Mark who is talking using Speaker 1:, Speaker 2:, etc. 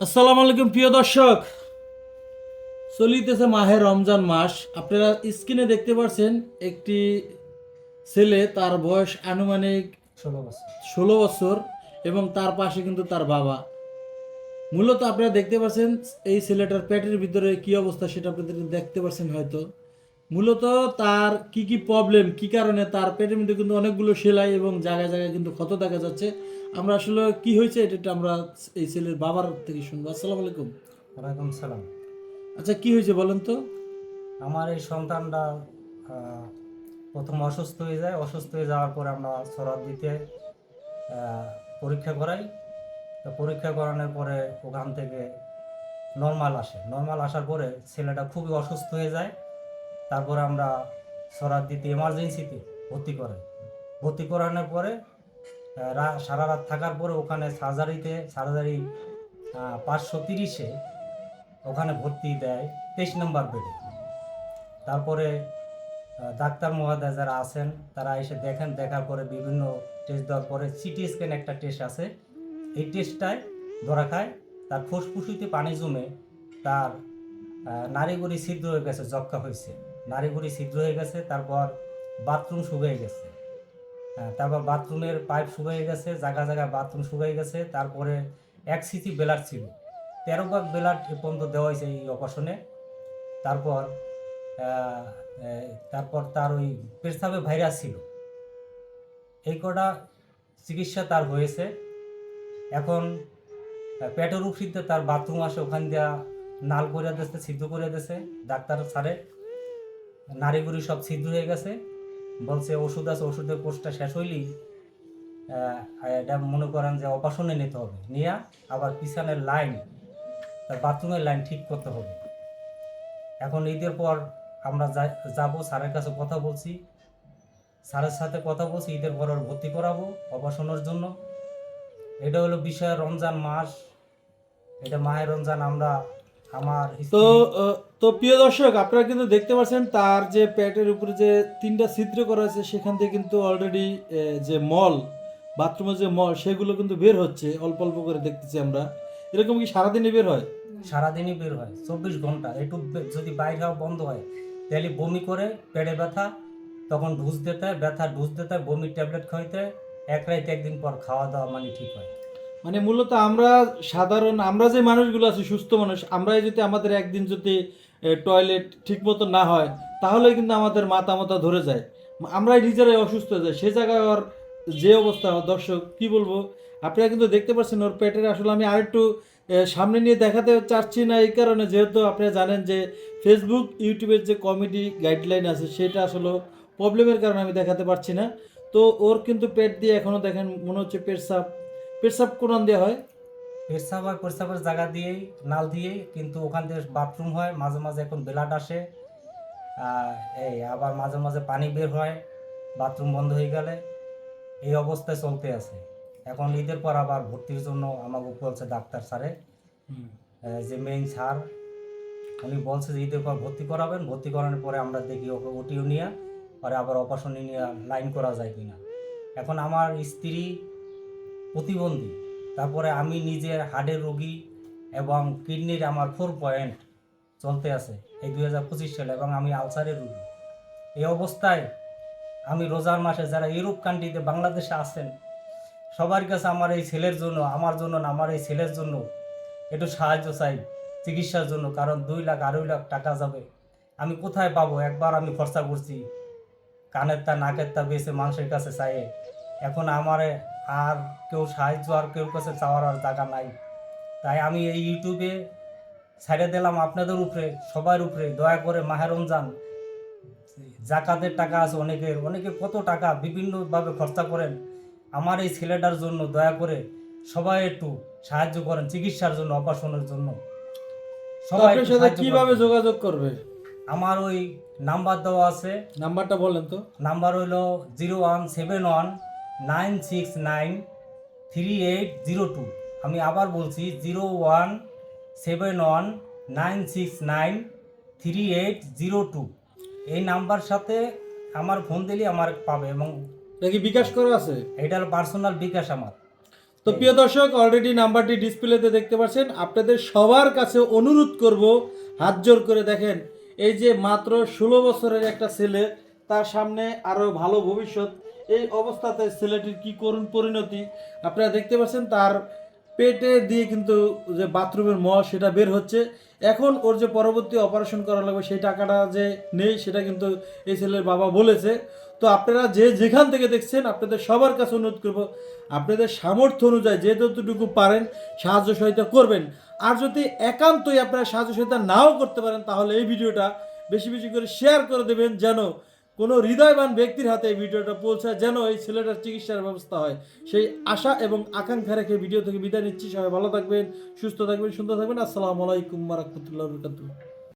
Speaker 1: আসসালামু আলাইকুম প্রিয় দর্শক। চলিতেছে মাহে রমজান মাস। আপনারা স্ক্রিনে দেখতে পাচ্ছেন একটি ছেলে তার বয়স আনুমানিক
Speaker 2: ষোলো বছর।
Speaker 1: ষোলো বছর এবং তার পাশে কিন্তু তার বাবা। মূলত আপনারা দেখতে পাচ্ছেন এই ছেলেটার পেটের ভিতরে কি অবস্থা সেটা আপনাদের দেখতে পাচ্ছেন হয়তো। মূলত তার কি কি প্রবলেম কি কারণে তার পেটের মধ্যে কিন্তু অনেকগুলো সেলাই এবং জায়গায় জায়গায় কিন্তু ক্ষত দেখা যাচ্ছে। আমরা আসলে কি হয়েছে এটা আমরা এই ছেলের বাবার থেকে শুনব। আসসালামু আলাইকুম।
Speaker 2: ওয়ালাইকুম সালাম।
Speaker 1: আচ্ছা কি হয়েছে বলেন তো?
Speaker 2: আমার এই সন্তানটা প্রথম অসুস্থ হয়ে যায়। অসুস্থ হয়ে যাওয়ার পরে আমরা সরাব দিতে পরীক্ষা করাই। তো পরীক্ষা করানোর পরে ওখান থেকে নর্মাল আসে। নর্মাল আসার পরে ছেলেটা খুবই অসুস্থ হয়ে যায়। তারপরে আমরা সরাব দিতে এমার্জেন্সিতে ভর্তি করে ভর্তি করানোর পরে সারা রাত থাকার পরে ওখানে সার্জারিতে সার্জারি পাঁচশো তিরিশে ওখানে ভর্তি দেয় তেইশ নম্বর বেডে। তারপরে ডাক্তার মহাদয় যারা আছেন, তারা এসে দেখেন, দেখার পরে বিভিন্ন টেস্ট দেওয়ার পরে সিটি স্ক্যান একটা টেস্ট আছে। এই টেস্টটায় ধরা খায়, তার ফুসফুসিতে পানি জমে তার নারীগুলি ছিদ্র হয়ে গেছে যক্ষা হয়েছে। নাড়িগুড়ি ছিদ্র হয়ে গেছে তারপর বাথরুম শুকিয়ে গেছে। হ্যাঁ, তারপর বাথরুমের পাইপ শুকিয়ে গেছে জায়গা জায়গায় বাথরুম শুকিয়ে গেছে তারপরে এক সিটি বেলার ছিল। তেরো ভাগ বেলার পর্যন্ত দেওয়া হয়েছে এই অপারেশনে তারপর তারপর তার ওই পেশাবে ভাইরাস ছিল। এই কটা চিকিৎসা তার হয়েছে। এখন পেটের উপরিতে তার বাথরুম আসে ওখান দিয়া নাল করে দিচ্ছে সিদ্ধ করে দিচ্ছে ডাক্তার সারে নাড়িগুড়ি সব ছিদ্র হয়ে গেছে। বলছে ওষুধ আছে, ওষুধের কোর্সটা শেষ হইলেই এটা মনে করেন যে অপারেশনে নিতে হবে। নিয়ে আবার পিছনের লাইন, তার বাথরুমের লাইন ঠিক করতে হবে। এখন ঈদের পর আমরা যাব, স্যারের কাছে কথা বলছি। স্যারের সাথে কথা বলছি, ঈদের পর ভর্তি করাবো অপারেশনের জন্য। এটা হলো বিষয় রমজান মাস। এটা মায়ের রমজান আমরা আমার
Speaker 1: তো তো প্রিয় দর্শক আপনারা কিন্তু দেখতে পাচ্ছেন তার যে পেটের উপরে যে তিনটা ছিদ্র করা আছে সেখান থেকে কিন্তু অলরেডি যে মল বাথরুমের যে মল সেগুলো কিন্তু বের হচ্ছে অল্প অল্প করে দেখতেছি আমরা। এরকম কি সারাদিনই বের হয়?
Speaker 2: সারাদিনই বের হয় চব্বিশ ঘণ্টা। একটু যদি বাইরে হওয়া বন্ধ হয় তাহলে বমি করে পেটে ব্যথা তখন ঢুস দিতে হয় ব্যথা ঢুস দিতে হয় বমির ট্যাবলেট খাইতে হয় এক রাইতে একদিন পর খাওয়া দাওয়া মানে ঠিক হয়।
Speaker 1: মানে মূলত আমরা সাধারণ, আমরা যে মানুষগুলো আছি, সুস্থ মানুষ, আমরাই যদি আমাদের একদিন যদি টয়লেট ঠিক মতো না হয়, তাহলে কিন্তু আমাদের মাথা মাথা ধরে যায়। আমরাই নিজেরাই অসুস্থ হয়ে যাই সে জায়গায় ওর যে অবস্থা, দর্শক, কি বলব? আপনারা কিন্তু দেখতে পাচ্ছেন, ওর পেটের আসলে আমি আরেকটু সামনে নিয়ে দেখাতে চাচ্ছি না এই কারণে, যেহেতু আপনারা জানেন যে ফেসবুক ইউটিউবের যে কমেডি গাইডলাইন আছে, সেটা আসলে প্রবলেমের কারণে আমি দেখাতে পারছি না। তো ওর কিন্তু পেট দিয়ে এখনও দেখেন, মনে হচ্ছে পেট সাপ সাপ কোরআন দেওয়া হয়?
Speaker 2: পেশাব হয় পেশাবের জায়গা দিয়েই নাল দিয়েই কিন্তু ওখান থেকে বাথরুম হয় মাঝে মাঝে এখন ব্লাড আসে। এই আবার মাঝে মাঝে পানি বের হয় বাথরুম বন্ধ হয়ে গেলে এই অবস্থায় চলতে আছে। এখন ঈদের পর আবার ভর্তির জন্য আমাকে বলছে ডাক্তার স্যারে। যে মেইন স্যার উনি বলছে যে ঈদের পর ভর্তি করাবেন ভর্তি করানোর পরে আমরা দেখি ওকে ওটিও নিয়ে পরে আবার অপারেশন নিয়ে লাইন করা যায় কিনা। এখন আমার স্ত্রী প্রতিবন্ধী। তারপরে আমি নিজের হার্টের রোগী এবং কিডনির আমার ফোর পয়েন্ট চলতে আছে এই দুই হাজার পঁচিশ সালে এবং আমি আলসারের রোগী। এই অবস্থায় আমি রোজার মাসে যারা ইউরোপ কান্ট্রিতে বাংলাদেশে আসেন সবার কাছে আমার এই ছেলের জন্য, আমার জন্য না, আমার এই ছেলের জন্য একটু সাহায্য চাই, চিকিৎসার জন্য, কারণ দুই লাখ, আড়াই লাখ টাকা যাবে। আমি কোথায় পাবো? একবার আমি খরচা করছি, কানের তা, নাকের তা বেছে মানুষের কাছে চাই এখন আমার আর কেউ সাহায্য আর কেউ কাছে চাওয়ার আর জায়গা নাই। তাই আমি এই ইউটিউবে ছেড়ে দিলাম আপনাদের উপরে সবার উপরে। দয়া করে মাহের রমজান জাকাতের টাকা আছে অনেকের। অনেকে কত টাকা বিভিন্নভাবে খরচা করেন। আমার এই ছেলেটার জন্য দয়া করে সবাই একটু সাহায্য করেন চিকিৎসার জন্য অপারেশনের জন্য। সবাই
Speaker 1: সাথে কীভাবে যোগাযোগ করবে?
Speaker 2: আমার ওই নাম্বার দেওয়া আছে।
Speaker 1: নাম্বারটা বলেন তো।
Speaker 2: নাম্বার হলো zero one seven one nine six nine three eight zero two. আমি আবার বলছি zero one seven one nine six nine three eight zero two. এই নাম্বার সাথে আমার ফোন দিলে আমার পাবে এবং
Speaker 1: এটা কি বিকাশ করা আছে?
Speaker 2: এটা হলো পার্সোনাল বিকাশ আমার।
Speaker 1: তো প্রিয় দর্শক অলরেডি নাম্বারটি ডিসপ্লেতে দেখতে পাচ্ছেন। আপনাদের সবার কাছে অনুরোধ করব হাত জোর করে দেখেন। এই যে মাত্র ষোলো বছরের একটা ছেলে তার সামনে আরও ভালো ভবিষ্যৎ। এই অবস্থাতে ছেলেটির কি করুণ পরিণতি? আপনারা দেখতে পাচ্ছেন তার পেটে দিয়ে কিন্তু যে বাথরুমের মল, সেটা বের হচ্ছে। এখন ওর যে পরবর্তী অপারেশন করা লাগবে, সেই টাকাটা যে নেই, সেটা কিন্তু এই ছেলের বাবা বলেছে। তো আপনারা যে যেখান থেকে দেখছেন, আপনাদের সবার কাছে অনুরোধ করব, আপনাদের সামর্থ্য অনুযায়ী যে যতটুকু পারেন সাহায্য সহায়তা করবেন। আর যদি একান্তই আপনারা সাহায্য সহায়তা নাও করতে পারেন, তাহলে এই ভিডিওটা বেশি বেশি করে শেয়ার করে দেবেন, যেন কোনো হৃদয়বান ব্যক্তির হাতে এই ভিডিওটা পৌঁছায় যেন এই ছেলেটার চিকিৎসার ব্যবস্থা হয়। সেই আশা এবং আকাঙ্ক্ষা রেখে ভিডিও থেকে বিদায় নিচ্ছি। সবাই ভালো থাকবেন, সুস্থ থাকবেন, সুন্দর থাকবেন। আসসালামু আলাইকুম রহমতুল্লাহ বরকাতুহ।